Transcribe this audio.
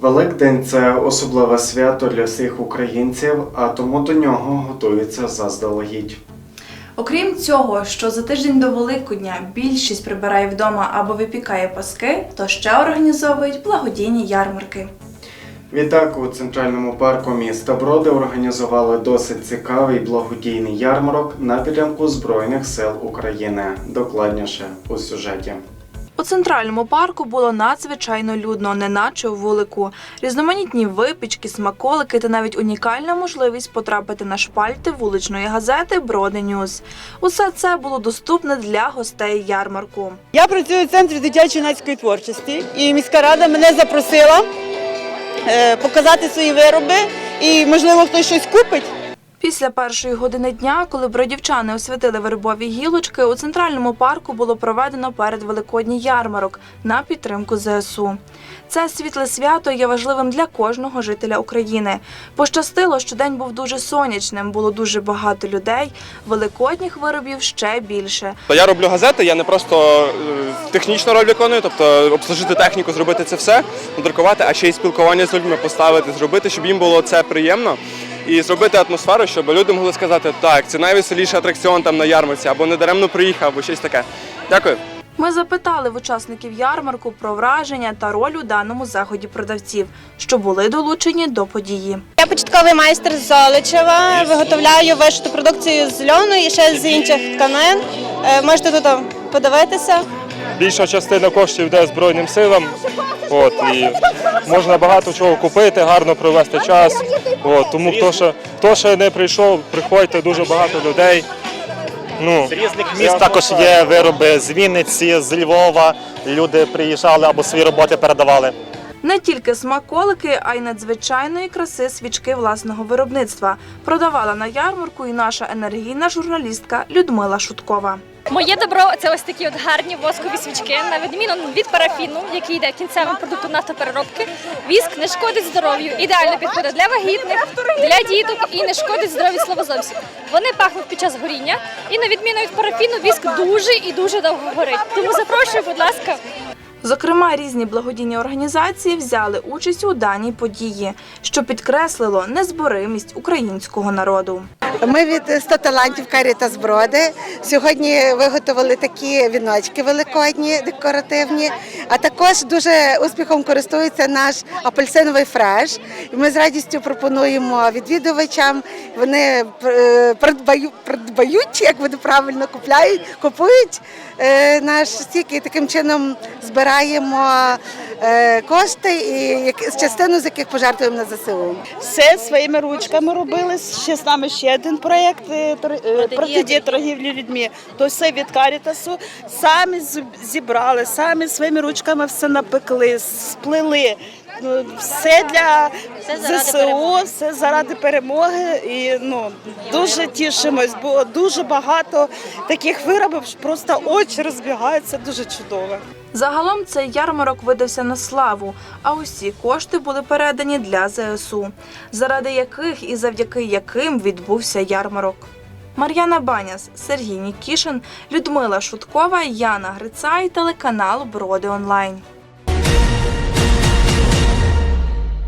Великдень це особливе свято для всіх українців, а тому до нього готуються заздалегідь. Окрім цього, що за тиждень до Великодня більшість прибирає вдома або випікає паски, то ще організовують благодійні ярмарки. Відтак у центральному парку міста Броди організували досить цікавий благодійний ярмарок на підтримку Збройних сил України. Докладніше у сюжеті. У центральному парку було надзвичайно людно, неначе у вулику. Різноманітні випічки, смаколики та навіть унікальна можливість потрапити на шпальти вуличної газети Броди Ньюз. Усе це було доступне для гостей ярмарку. Я працюю в центрі дитячої юнацької творчості, і міська рада мене запросила е, показати свої вироби, і можливо хтось щось купить. Після першої години дня, коли бродівчани освятили вербові гілочки, у центральному парку було проведено передвеликодній ярмарок на підтримку ЗСУ. Це світле свято є важливим для кожного жителя України. Пощастило, що день був дуже сонячним, було дуже багато людей, великодніх виробів ще більше. Я роблю газети, я не просто е, технічну роль виконую, тобто обслужити техніку, зробити це все, надрукувати, а ще й спілкування з людьми поставити, зробити, щоб їм було це приємно. І зробити атмосферу, щоб люди могли сказати, так, це найвеселіший атракціон там на ярмарці, або недаремно приїхав, або щось таке. Дякую. Ми запитали в учасників ярмарку про враження та роль у даному заході продавців, що були долучені до події. Я початковий майстер з Золочева, виготовляю вишиту продукцію з льону і ще з інших тканин. Е, Можете тут подивитися. Більша частина коштів йде Збройним силам. От, і можна багато чого купити, гарно провести час. От, тому хто ще, хто ще не прийшов, приходьте дуже багато людей. Ну, З різних міст також є вироби з Вінниці, з Львова. Люди приїжджали або свої роботи передавали. Не тільки смаколики, а й надзвичайної краси свічки власного виробництва продавала на ярмарку і наша енергійна журналістка Людмила Шуткова. Моє добро це ось такі от гарні воскові свічки, на відміну від парафіну, який йде кінцевим продуктом нафтопереробки. Віск не шкодить здоров'ю, ідеально підходить для вагітних, для діток і не шкодить здоров'ю слова зовсім. Вони пахнуть під час горіння, і на відміну від парафіну, віск дуже і дуже довго горить. Тому запрошую, будь ласка. Зокрема, різні благодійні організації взяли участь у даній події, що підкреслило незборимість українського народу. Ми від 100 талантів Карітас Броди сьогодні виготовили такі віночки великодні, декоративні. А також дуже успіхом користується наш апельсиновий фреш. Ми з радістю пропонуємо відвідувачам. Вони е, придбають, як вони правильно купляють, купують е, наш стік і таким чином збираємо кошти і як- частину з яких пожертвуємо на ЗСУ. Все своїми ручками робили. Ще з нами ще один проєкт е, е, протидії торгівлі людьми. То все від Карітасу. Самі зібрали, самі своїми ручками все напекли, сплели. Ну, Все для ЗСУ, все заради перемоги. І ну дуже тішимось, бо дуже багато таких виробів, просто очі розбігаються. Дуже чудово. Загалом цей ярмарок видався на славу, а усі кошти були передані для ЗСУ, заради яких і завдяки яким відбувся ярмарок. Мар'яна Баняс, Сергій Нікішин, Людмила Шуткова, Яна Грицай, телеканал Броди Онлайн.